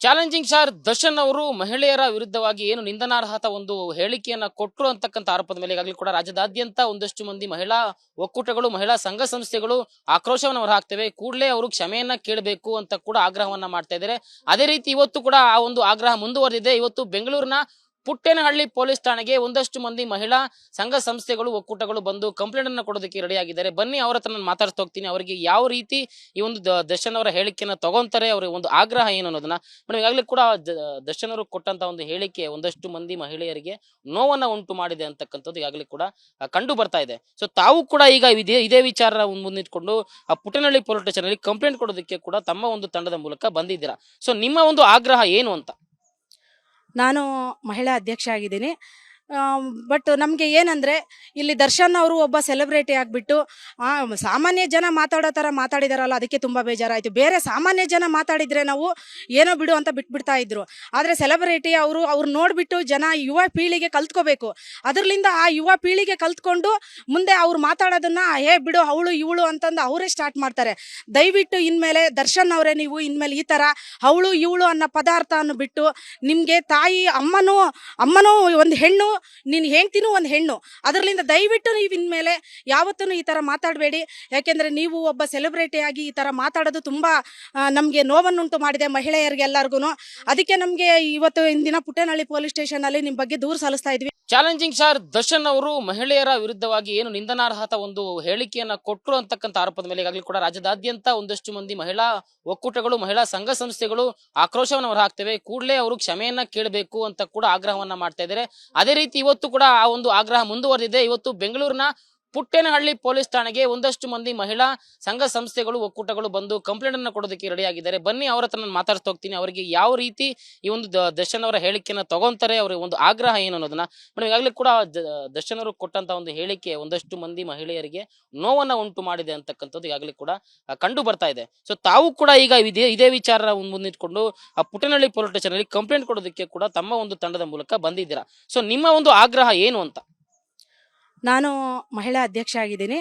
Challenging star Darshan ಅವರು ಮಹಿಳೆಯರ ವಿರುದ್ಧವಾಗಿ ಏನು ನಿಂದನಾರ್ಹತ ಒಂದು ಹೇಳಿಕೆಯನ್ನ ಕೊಟ್ಟರು ಅಂತಕ್ಕಂಥ ಆರೋಪದ ಮೇಲೆ ಈಗಾಗಲೇ ಕೂಡ ರಾಜ್ಯದಾದ್ಯಂತ ಒಂದಷ್ಟು ಮಂದಿ ಮಹಿಳಾ ಒಕ್ಕೂಟಗಳು, ಮಹಿಳಾ ಸಂಘ ಸಂಸ್ಥೆಗಳು ಆಕ್ರೋಶವನ್ನು ಹೊರಹಾಕ್ತವೆ ಕೂಡಲೇ ಅವರು ಕ್ಷಮೆಯನ್ನ ಕೇಳಬೇಕು ಅಂತ ಕೂಡ ಆಗ್ರಹವನ್ನ ಮಾಡ್ತಾ ಇದ್ದಾರೆ. ಅದೇ ರೀತಿ ಇವತ್ತು ಕೂಡ ಆ ಒಂದು ಆಗ್ರಹ ಮುಂದುವರೆದಿದೆ. ಇವತ್ತು ಬೆಂಗಳೂರಿನ ಪುಟ್ಟೇನಹಳ್ಳಿ ಪೊಲೀಸ್ ಠಾಣೆಗೆ ಒಂದಷ್ಟು ಮಂದಿ ಮಹಿಳಾ ಸಂಘ ಸಂಸ್ಥೆಗಳು ಒಕ್ಕೂಟಗಳು ಬಂದು ಕಂಪ್ಲೇಂಟ್ ಅನ್ನ ಕೊಡೋದಕ್ಕೆ ರೆಡಿ ಆಗಿದ್ದಾರೆ ಬನ್ನಿ ಅವ್ರ ಹತ್ರ ನಾನು ಮಾತಾಡ್ತಾ ಹೋಗ್ತೀನಿ. ಅವರಿಗೆ ಯಾವ ರೀತಿ ಈ ಒಂದು ದರ್ಶನ್ ಅವರ ಹೇಳಿಕೆಯನ್ನ ತಗೊಂತಾರೆ, ಅವರ ಒಂದು ಆಗ್ರಹ ಏನು ಅನ್ನೋದನ್ನ. ಮೇಡಮ್ ಈಗಾಗಲೇ ಕೂಡ ದರ್ಶನ್ ಅವರು ಕೊಟ್ಟಂತ ಒಂದು ಹೇಳಿಕೆ ಒಂದಷ್ಟು ಮಂದಿ ಮಹಿಳೆಯರಿಗೆ ನೋವನ್ನ ಉಂಟು ಮಾಡಿದೆ ಅಂತಕ್ಕಂಥದ್ದು ಈಗಾಗಲೇ ಕೂಡ ಕಂಡು ಬರ್ತಾ ಇದೆ. ಸೊ ತಾವು ಕೂಡ ಈಗ ಇದೇ ಇದೇ ವಿಚಾರ ಮುಂದಿಟ್ಕೊಂಡು ಆ ಪುಟ್ಟನಹಳ್ಳಿ ಪೊಲೀಸ್ ಸ್ಟೇಷನ್ ಅಲ್ಲಿ ಕಂಪ್ಲೇಂಟ್ ಕೊಡೋದಕ್ಕೆ ಕೂಡ ತಮ್ಮ ಒಂದು ತಂಡದ ಮೂಲಕ ಬಂದಿದ್ದೀರಾ? ಸೊ ನಿಮ್ಮ ಒಂದು ಆಗ್ರಹ ಏನು ಅಂತ? ನಾನು ಮಹಿಳಾ ಅಧ್ಯಕ್ಷ ಆಗಿದ್ದೀನಿ. ಬಟ್ ನಮಗೆ ಏನಂದರೆ, ಇಲ್ಲಿ ದರ್ಶನ್ ಅವರು ಒಬ್ಬ ಸೆಲೆಬ್ರಿಟಿ ಆಗಿಬಿಟ್ಟು ಸಾಮಾನ್ಯ ಜನ ಮಾತಾಡೋ ಥರ ಮಾತಾಡಿದಾರಲ್ಲ, ಅದಕ್ಕೆ ತುಂಬ ಬೇಜಾರಾಯಿತು. ಬೇರೆ ಸಾಮಾನ್ಯ ಜನ ಮಾತಾಡಿದರೆ ನಾವು ಏನೋ ಬಿಡು ಅಂತ ಬಿಟ್ಬಿಡ್ತಾ ಇದ್ರು. ಆದರೆ ಸೆಲೆಬ್ರಿಟಿ ಅವರು, ಅವ್ರು ನೋಡಿಬಿಟ್ಟು ಜನ ಯುವ ಪೀಳಿಗೆ ಕಲ್ತ್ಕೋಬೇಕು. ಅದರಿಂದ ಆ ಯುವ ಪೀಳಿಗೆ ಕಲ್ತ್ಕೊಂಡು ಮುಂದೆ ಅವ್ರು ಮಾತಾಡೋದನ್ನ, ಹೇ, ಬಿಡು, ಅವಳು, ಇವಳು ಅಂತಂದು ಅವರೇ ಸ್ಟಾರ್ಟ್ ಮಾಡ್ತಾರೆ. ದಯವಿಟ್ಟು ಇನ್ಮೇಲೆ ದರ್ಶನ್ ಅವರೇ, ನೀವು ಇನ್ಮೇಲೆ ಈ ಥರ ಅವಳು, ಇವಳು ಅನ್ನೋ ಪದಾರ್ಥವನ್ನು ಬಿಟ್ಟು ನಿಮಗೆ ತಾಯಿ ಅಮ್ಮನೂ ಅಮ್ಮನೂ ಒಂದು ಹೆಣ್ಣು ನಿನ್ನ ಹೆಂಡ್ತಿನೂ ಒಂದು ಹೆಣ್ಣು. ಅದರಲ್ಲಿಂದ ದಯವಿಟ್ಟು ನೀವು ಇನ್ಮೇಲೆ ಯಾವತ್ತೂ ಈ ಥರ ಮಾತಾಡಬೇಡಿ. ಯಾಕೆಂದರೆ ನೀವು ಒಬ್ಬ ಸೆಲೆಬ್ರಿಟಿ ಆಗಿ ಈ ಥರ ಮಾತಾಡೋದು ತುಂಬ ನಮಗೆ ನೋವನ್ನುಂಟು ಮಾಡಿದೆ ಮಹಿಳೆಯರಿಗೆ ಎಲ್ಲರಿಗೂ ಅದಕ್ಕೆ ನಮಗೆ ಇವತ್ತು ಇಂದಿನ ಪುಟ್ಟನಹಳ್ಳಿ ಪೊಲೀಸ್ ಸ್ಟೇಷನಲ್ಲಿ ನಿಮ್ಮ ಬಗ್ಗೆ ದೂರು ಸಲ್ಲಿಸ್ತಾ ಇದ್ವಿ. ಚಾಲೆಂಜಿಂಗ್ ಸ್ಟಾರ್ ದರ್ಶನ್ ಅವರು ಮಹಿಳೆಯರ ವಿರುದ್ಧವಾಗಿ ಏನು ನಿಂದನಾರ್ಹತ ಒಂದು ಹೇಳಿಕೆಯನ್ನು ಕೊಟ್ಟರು ಅಂತಕ್ಕಂಥ ಆರೋಪದ ಮೇಲೆ ಈಗಾಗಲೇ ಕೂಡ ರಾಜ್ಯದಾದ್ಯಂತ ಒಂದಷ್ಟು ಮಂದಿ ಮಹಿಳಾ ಒಕ್ಕೂಟಗಳು, ಮಹಿಳಾ ಸಂಘ ಸಂಸ್ಥೆಗಳು ಆಕ್ರೋಶವನ್ನು ಹೊರಹಾಕ್ತವೆ. ಕೂಡಲೇ ಅವರು ಕ್ಷಮೆಯನ್ನ ಕೇಳಬೇಕು ಅಂತ ಕೂಡ ಆಗ್ರಹವನ್ನ ಮಾಡ್ತಾ ಇದ್ದಾರೆ. ಅದೇ ರೀತಿ ಇವತ್ತು ಕೂಡ ಆ ಒಂದು ಆಗ್ರಹ ಮುಂದುವರೆದಿದೆ. ಇವತ್ತು ಬೆಂಗಳೂರಿನ ಪುಟ್ಟೇನಹಳ್ಳಿ ಪೊಲೀಸ್ ಠಾಣೆಗೆ ಒಂದಷ್ಟು ಮಂದಿ ಮಹಿಳಾ ಸಂಘ ಸಂಸ್ಥೆಗಳು, ಒಕ್ಕೂಟಗಳು ಬಂದು ಕಂಪ್ಲೇಂಟ್ ಅನ್ನು ಕೊಡೋದಕ್ಕೆ ರೆಡಿಯಾಗಿದ್ದಾರೆ. ಬನ್ನಿ, ಅವರ ಹತ್ರ ನಾನು ಮಾತಾಡ್ತಾ ಹೋಗ್ತೀನಿ. ಅವರಿಗೆ ಯಾವ ರೀತಿ ಈ ಒಂದು ದರ್ಶನ್ ಅವರ ಹೇಳಿಕೆಯನ್ನು ತಗೊಂತಾರೆ, ಅವರ ಒಂದು ಆಗ್ರಹ ಏನು ಅನ್ನೋದನ್ನ. ಮೇಡಮ್ ಈಗಾಗಲೇ ಕೂಡ ದರ್ಶನ್ ಅವರು ಕೊಟ್ಟಂತ ಒಂದು ಹೇಳಿಕೆ ಒಂದಷ್ಟು ಮಂದಿ ಮಹಿಳೆಯರಿಗೆ ನೋವನ್ನ ಉಂಟು ಮಾಡಿದೆ ಅಂತಕ್ಕಂಥದ್ದು ಈಗಾಗಲೇ ಕೂಡ ಕಂಡು ಬರ್ತಾ ಇದೆ. ಸೊ ತಾವು ಕೂಡ ಈಗ ಇದೇ ಇದೇ ವಿಚಾರ ಮುಂದಿಟ್ಕೊಂಡು, ಆ, ಪುಟ್ಟನಹಳ್ಳಿ ಪೊಲೀಸ್ ಸ್ಟೇಷನ್ ಕಂಪ್ಲೇಂಟ್ ಕೊಡೋದಕ್ಕೆ ಕೂಡ ತಮ್ಮ ಒಂದು ತಂಡದ ಮೂಲಕ ಬಂದಿದ್ದೀರಾ? ಸೊ ನಿಮ್ಮ ಒಂದು ಆಗ್ರಹ ಏನು ಅಂತ? ನಾನು ಮಹಿಳಾ ಅಧ್ಯಕ್ಷ ಆಗಿದ್ದೀನಿ.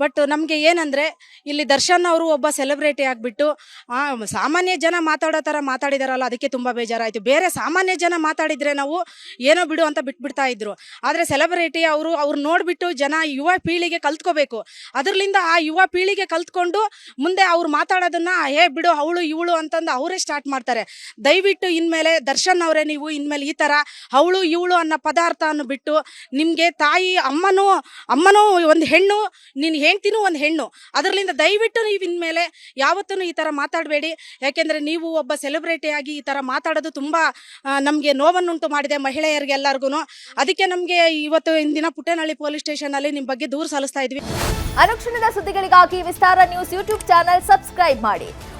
ಬಟ್ ನಮಗೆ ಏನಂದರೆ, ಇಲ್ಲಿ ದರ್ಶನ್ ಅವರು ಒಬ್ಬ ಸೆಲೆಬ್ರಿಟಿ ಆಗಿಬಿಟ್ಟು ಸಾಮಾನ್ಯ ಜನ ಮಾತಾಡೋ ಥರ ಮಾತಾಡಿದಾರಲ್ಲ, ಅದಕ್ಕೆ ತುಂಬ ಬೇಜಾರಾಯಿತು. ಬೇರೆ ಸಾಮಾನ್ಯ ಜನ ಮಾತಾಡಿದರೆ ನಾವು ಏನೋ ಬಿಡು ಅಂತ ಬಿಟ್ಬಿಡ್ತಾ ಇದ್ರು. ಆದರೆ ಸೆಲೆಬ್ರಿಟಿ ಅವರು, ಅವ್ರು ನೋಡಿಬಿಟ್ಟು ಜನ ಯುವ ಪೀಳಿಗೆ ಕಲ್ತ್ಕೋಬೇಕು. ಅದರಲ್ಲಿಂದ ಆ ಯುವ ಪೀಳಿಗೆ ಕಲ್ತ್ಕೊಂಡು ಮುಂದೆ ಅವ್ರು ಮಾತಾಡೋದನ್ನ, ಹೇ, ಬಿಡು, ಅವಳು, ಇವಳು ಅಂತಂದು ಅವರೇ ಸ್ಟಾರ್ಟ್ ಮಾಡ್ತಾರೆ. ದಯವಿಟ್ಟು ಇನ್ಮೇಲೆ ದರ್ಶನ್ ಅವರೇ, ನೀವು ಇನ್ಮೇಲೆ ಈ ಥರ ಅವಳು, ಇವಳು ಅನ್ನೋ ಪದಾರ್ಥವನ್ನು ಬಿಟ್ಟು ನಿಮಗೆ ತಾಯಿ ಅಮ್ಮನೂ ಅಮ್ಮನೂ ಒಂದು ಹೆಣ್ಣು ನಿನ್ನ ಹೆಂಡ್ತಿನೂ ಒಂದು ಹೆಣ್ಣು. ಅದರಲ್ಲಿಂದ ದಯವಿಟ್ಟು ನೀವು ಇನ್ಮೇಲೆ ಯಾವತ್ತೂ ಈ ಥರ ಮಾತಾಡಬೇಡಿ. ಯಾಕೆಂದರೆ ನೀವು ಒಬ್ಬ ಸೆಲೆಬ್ರಿಟಿ ಆಗಿ ಈ ಥರ ಮಾತಾಡೋದು ತುಂಬ ನಮಗೆ ನೋವನ್ನುಂಟು ಮಾಡಿದೆ ಮಹಿಳೆಯರಿಗೆ ಎಲ್ಲರಿಗೂ ಅದಕ್ಕೆ ನಮಗೆ ಇವತ್ತು ಇಂದಿನ ಪುಟ್ಟನಹಳ್ಳಿ ಪೊಲೀಸ್ ಸ್ಟೇಷನಲ್ಲಿ ನಿಮ್ಮ ಬಗ್ಗೆ ದೂರು ಸಲ್ಲಿಸ್ತಾ ಇದ್ವಿ. ಅನುಕ್ಷಣದ ಸುದ್ದಿಗಳಿಗಾಗಿ Vistara news YouTube channel subscribe ಮಾಡಿ.